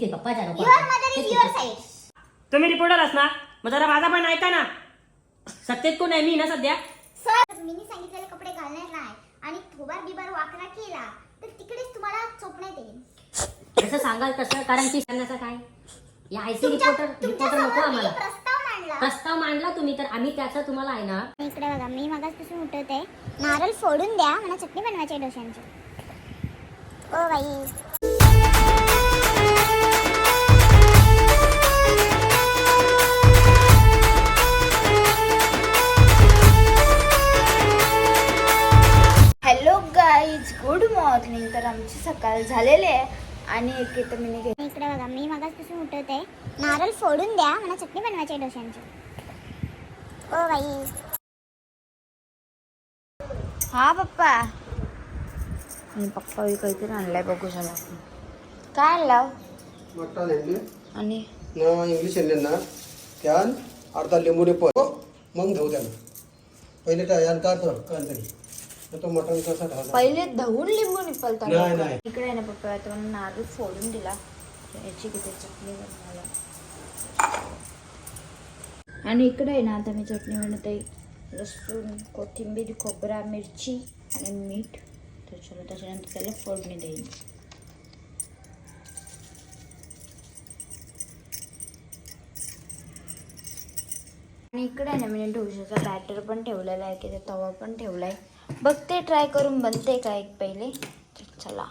ठीक आहे पप्पाच्या नको your mother is your side तुम्ही रिपोर्टर ना मग जरा माझा पण ऐका ना. सत्तेत कोण आहे? मी ना सध्या. सर मी सांगितलेले कपडे घालणार नाही. आणि थोबार बिबार वाकडा केला तर तिकडेच तुम्हाला चोपण्यात येईल जसं सांगाल तसं कारण की सांगण्याचं काय? या आय सी तुमच्या रिपोर्टर रिपोर्टर नको आम्हाला. प्रस्ताव मांडला. प्रस्ताव मांडला तुम्ही तर आम्ही त्याचं तुम्हाला आहे ना इकडे बघा मी मगाचपासून उठवते. नारळ फोडून द्या मला चटणी बनवायची आहे डोशांची ओ बाई. मॉर्निंग तर आमची सकाळ झालेली आहे. आणि एक इथं मी घे इकडे बघा मी मगाचपासून उठवते. नारळ फोडून द्या मला चटणी बनवायची आहे डोशांची ओ बाई. हा पप्पा. आणि पप्पा हे काहीतरी आणलाय बघू शकता आपण काय आणला? आणि? ना इंग्लिश आहे ना. त्यान अर्धा लिंबूने पण मग धुऊ त्यानं पहिले काय यान का तर काय तरी तो मटण कसा ढाला पहिले धुवून लिंबू निपलता नाही, नाही. इकडे आहे ना पप्पा मला नारळ फोडून दिला. याची किती चटणी बनवायला. आणि इकडे आहे ना आता मी चटणी बनवते. लसूण कोथिंबीर खोबरा मिरची आणि मीठ. त्याच्यावर त्याच्यानंतर त्याला फोडणी देईन. आणि इकडे आहे ना मी ढोशाचा बॅटर पण ठेवलेला आहे की तवा पण ठेवला आहे बघते ट्राय करून बनते का एक पहिले? चला.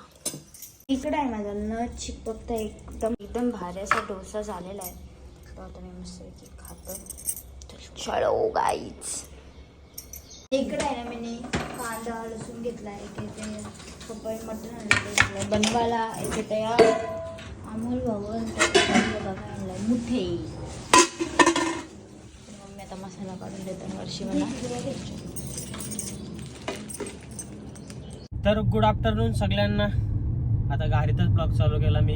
इकडे आहे माझा न चिपकता एकदम. एकदम भारी असा डोसा झालेला आहे. तो आता मी मस्त खातो. चलो गाईच इकडे आहे ना मी कांदा लसूण घेतला आहे. की ते पपई मटण आणलं बनवायला इथे तयार. अमोल भवन आणलं मुठे. मम्मी आता मसाला काढून देतात वर्षी मला तर गुड आफ्टरनून सगळ्यांना. आता गाडीतच ब्लॉग चालू केला मी.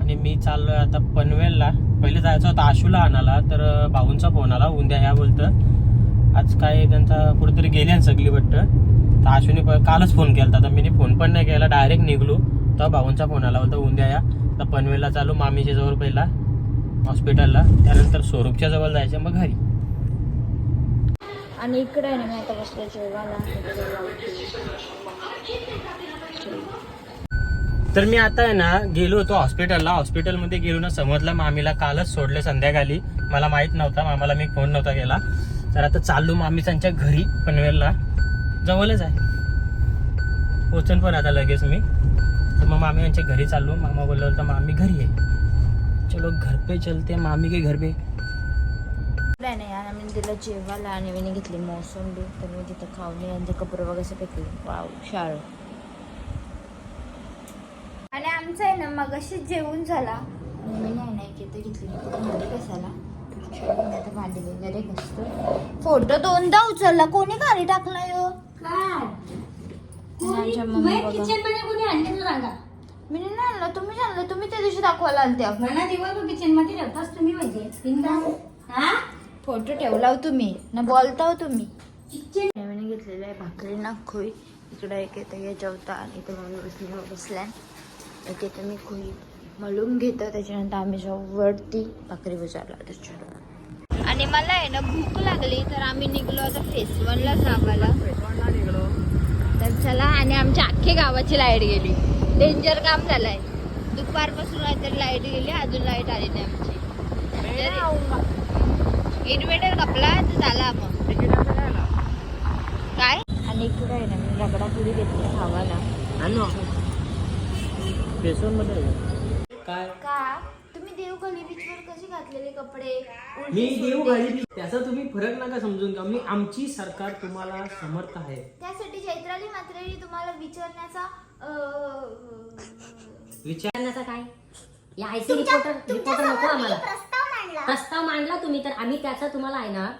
आणि मी चाललोय आता पनवेलला. पहिले जायचं होतं आशूला आणाला तर भाऊंचा फोन आला उद्या या बोलतं आज काय त्यांचा कुठेतरी गेले सगळी बट्ट तर आशूने कालच फोन केला तर मी फोन पण नाही केला डायरेक्ट निघलो. तर भाऊंचा फोन आला होता उद्या या. तर पनवेलला चालू मामीच्या जवळ पहिला हॉस्पिटलला त्यानंतर स्वरूपच्या जवळ जायचं मग घरी. आणि इकडे आहे ना मी आता बसले जेवायला तर मी आता आहे ना गेलो होतो हॉस्पिटलला हॉस्पिटलमध्ये गेलो ना समजलं मामीला कालच सोडलं संध्याकाळी. मला माहीत नव्हता मामाला मी फोन नव्हता केला. तर आता चाललो मामी त्यांच्या घरी पनवेलला. जवळच आहे. पोचन पण आता लगेच मी. तर मग मामी यांच्या घरी चाललो. मामा बोलला होता मामी घरी आहे चलो घर पे चलते मामी के घर पे इकडे नाही यार मी दिलं जेवायला आणि मी घेतली मोसंबी. तर मी तिथं खाऊन यांचे कपडे वगैरे असे फेकले वाव शाळ. आणि आमचं आहे ना मग जेवून झाला. आणि मी नाही नाही. की ते घेतली भांडी कसाला आता भांडी वगैरे घसतो फोटो दोनदा उचलला. कोणी खाली टाकलाय हो? आणि आमच्या मम्मी बघा. मी नाही आणलं. तुम्ही आणलं. तुम्ही त्या दिवशी दाखवायला आलत्या. फोटो ठेवला हो तुम्ही ना बोलता हो तुम्ही. नवीन घेतलेलं आहे भाकरी ना खोई. इकडे एक येतं हे जेवता आणि इथे मम्मी बसली बसल्या. एक येतं मी खोई मलून घेतो त्याच्यानंतर आम्ही जाऊ वरती भाकरी बजारला त्याच्यावर आणि मला आहे ना भूक लागली तर आम्ही निघलो आता फेस वनला जावायला. तर चला आणि आमच्या अख्खे गावाची लाइट गेली. डेंजर काम झालंय. दुपारपासून तर लाइट गेली अजून लाइट आली नाही आमची. इन्व्हर्टर कपला तर झाला मग. काय? आणि इकडे आहे ना मी रगडा पुरी घेतली खावाला. मध्ये काय? का? तुम्ही देवखाली बीचवर कसे घातलेले कपडे? मी देऊ घरी त्याचा तुम्ही फरक नका समजून घ्या. मी आमची सरकार तुम्हाला समर्थ आहे. त्यासाठी चैत्राली मात्रेनी तुम्हाला विचारण्याचा अं, विचारण्याचं काय? या आय सी रिपोर्टर रिपोर्टर नको आम्हाला. प्रस्ताव प्रस्ताव मांडला तुम्ही तर आम्ही त्याचं तुम्हाला आहे ना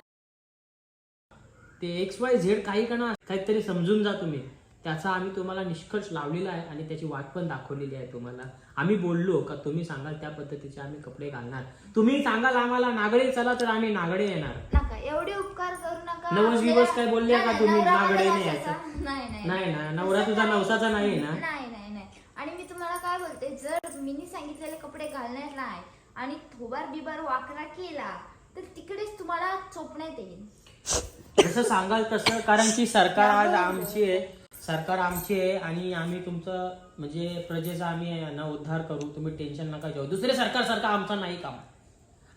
ते एक्स वाय झेड काही कणा काहीतरी समजून जा तुम्ही. त्याचा आम्ही तुम्हाला निष्कर्ष लावलेला आहे आणि त्याची वाट पण दाखवलेली आहे तुम्हाला. आम्ही बोललो का तुम्ही सांगाल त्या पद्धतीचे आम्ही कपडे घालणार. तुम्ही सांगाल आम्हाला नागडे चला तर आम्ही नागडे येणार. नका एवढे उपकार करू नका. नवस बिवस काय बोलले का तुम्ही? नवरा नागडे नाही. यायचं. नाही नाही. नाही ना नवरा तुझा नवसाचा नाही ना? नाही नाही नाही. आणि मी तुम्हाला काय बोलते जर मीनी सांगितलेले कपडे घालण्यात नाही आणि थोबार बिबार वाकरा केला तर तिकडेच तुम्हाला चोपण्यात येईल. जसं सांगाल तसं कारण की सरकार आज आमची आहे. सरकार आमची आहे आणि आम्ही तुमचं म्हणजे प्रजेचा आम्ही ना उद्धार करू. तुम्ही टेन्शन नका घेऊ. दुसरे सरकार सारखं आमचं नाही काम.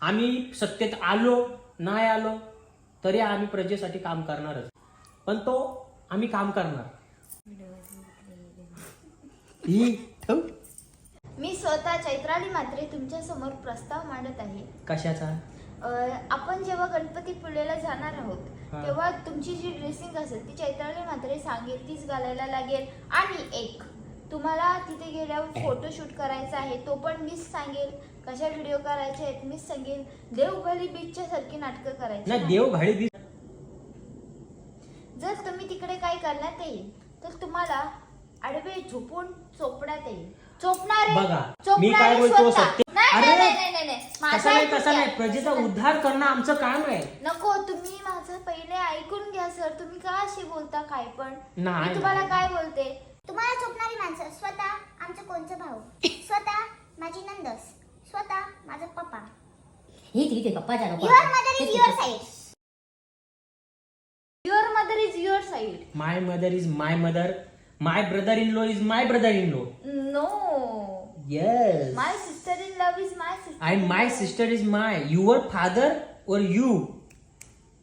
आम्ही सत्तेत आलो नाही आलो तरी आम्ही प्रजेसाठी काम करणारच. पण तो आम्ही काम करणार. ही ठेव. मी स्वतः चैत्राली मात्रे तुमच्यासमोर प्रस्ताव मांडत आहे. कशाचा? आपण जेव्हा गणपतीपुळेला जाणार आहोत हा. तेव्हा तुमची जी ड्रेसिंग असेल ती चैत्राली मात्रे सांगेल तीच घालायला लागेल. आणि एक तुम्हाला तिथे गेल्यावर फोटोशूट करायचा आहे तो पण मीच सांगेल. कशा व्हिडिओ करायचे आहेत मीच सांगेल. देवघरी बीचच्या सारखी नाटकं करायची नाही नाही. देव घाडी दिस जर तुम्ही तिकडे काय करण्यात येईल तर तुम्हाला आडवे झोपून चोपण्यात येईल. चोपणारे बघा, मी चोपणारे काय बोलतो. सत्य- नाही, अरे, नाही, नाही, नाही, नाही. माझं तसं नाही तसं. नाही. प्रजेचा उद्धार करणं आमचं काम आहे. नको तुम्ही माझं पहिले ऐकून घ्या सर. तुम्ही का अशी बोलता काय पण? नाही, मी तुम्हाला नाही. काय बोलते? तुम्हाला चोपणारी माणसं स्वतः आमचं कोणचं भाऊ? स्वतः माझी नंदस. स्वतः माझा पप्पा. ही तिथे पप्पाच्या नको your mother is your side your mother is your side my mother is my mother my brother in law is my brother in law no yes my sister in love is my sister आणि my sister is my your father और you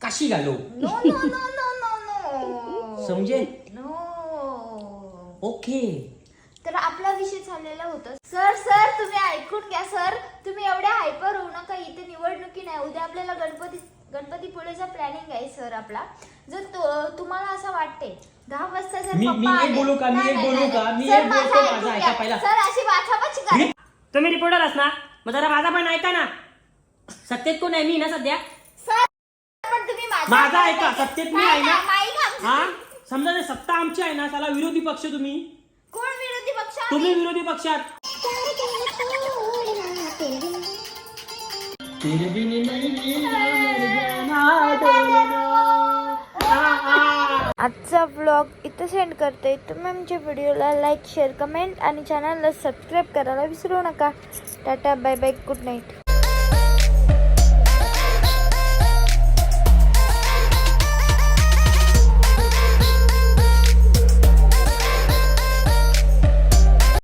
काशी घालो. No no no no no no समजे no okay तर आपला विषय चाललेला होता. Sir sir तुम्ही ऐकून घ्या सर तुम्ही एवढ्या हायपर होऊ नका. इथे निवडणुकी नाही. उद्या आपल्याला गणपती गणपतीपुळेचा प्लॅनिंग आहे सर आपला. जर तो- तुम्हाला असं वाटते दहा वाजता जर मी- पप्पा एक आले- बोलू का? मी नाही, एक नाही, बोलू नाही, का? नाही. मी सर, एक बोलतो, माझं माझं ऐकून ऐका घ्या. पहिला. सर अशी वाचावाची करा तुम्ही रिपोर्टर असणार मग जरा माझा पण ऐका ना सत्तेत कोण आहे मी ना सध्या सर पण तुम्ही माझं माझा ऐका. सत्तेत मी नाही, आहे ना नाही, ऐका आमचं. हा समजा सत्ता आमची आहे ना त्याला विरोधी पक्ष तुम्ही कोण विरोधी पक्ष आहे? तुम्ही विरोधी पक्षात तेरे बिन नहीं मर जाना डोलना. आजचा व्लॉग इथं सेंड करते. तुम्ही आमच्या व्हिडिओला लाईक शेअर कमेंट आणि चॅनलला सबस्क्राईब करायला विसरू नका. Tata bye bye good night